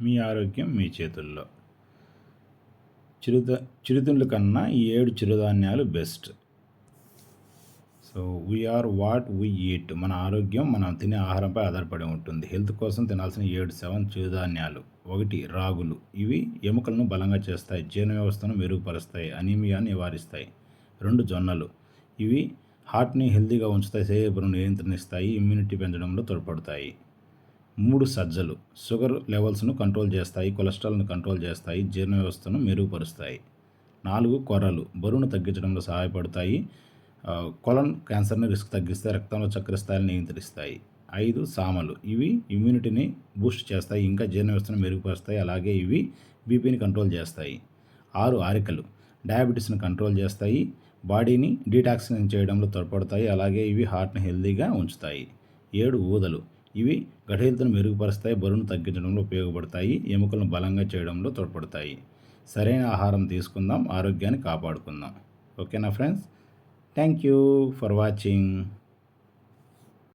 మీ ఆరోగ్యం మీ చేతుల్లో. చిరుత చిరుతిండ్ల కన్నా ఈ ఏడు చిరుధాన్యాలు best. So we are what we eat మన ఆరోగ్యం మనం తినే ఆహారంపై ఆధారపడి ఉంటుంది. హెల్త్ కోసం తినాల్సిన ఏడు సెవెన్ చిరుధాన్యాలు. ఒకటి రాగులు. ఇవి ఎముకలను బలంగా చేస్తాయి జీర్ణ వ్యవస్థను మెరుగుపరుస్తాయి అనీమియాని నివారిస్తాయి. రెండు జొన్నలు. ఇవి హార్ట్ని హెల్తీగా ఉంచుతాయి శరీరం నియంత్రణిస్తాయి ఇమ్యూనిటీ పెంచడంలో తోడ్పడతాయి. మూడు సజ్జలు. షుగర్ లెవెల్స్ను కంట్రోల్ చేస్తాయి కొలెస్ట్రాల్ను కంట్రోల్ చేస్తాయి జీర్ణ వ్యవస్థను మెరుగుపరుస్తాయి. నాలుగు కొర్రలు. బరువును తగ్గించడంలో సహాయపడతాయి. కొలన్ క్యాన్సర్ని రిస్క్ తగ్గిస్తాయి రక్తంలో చక్కెర స్థాయిని నియంత్రిస్తాయి. ఐదు సామలు. ఇవి ఇమ్యూనిటీని బూస్ట్ చేస్తాయి ఇంకా జీర్ణ వ్యవస్థను మెరుగుపరుస్తాయి అలాగే ఇవి బీపీని కంట్రోల్ చేస్తాయి. ఆరు ఆరికలు. డయాబెటీస్ని కంట్రోల్ చేస్తాయి బాడీని డీటాక్సిన్ చేయడంలో తోడ్పడతాయి అలాగే ఇవి హార్ట్ని హెల్తీగా ఉంచుతాయి. ఏడు ఊదలు. ఇవి గఠిల్తను మెరుగుపరుస్తాయి బరువును తగ్గించడంలో ఉపయోగపడతాయి ఎముకలను బలంగా చేయడంలో తోడ్పడతాయి. సరైన ఆహారం తీసుకుందాం ఆరోగ్యాన్ని కాపాడుకుందాం. ఓకేనా friends? Thank you for watching.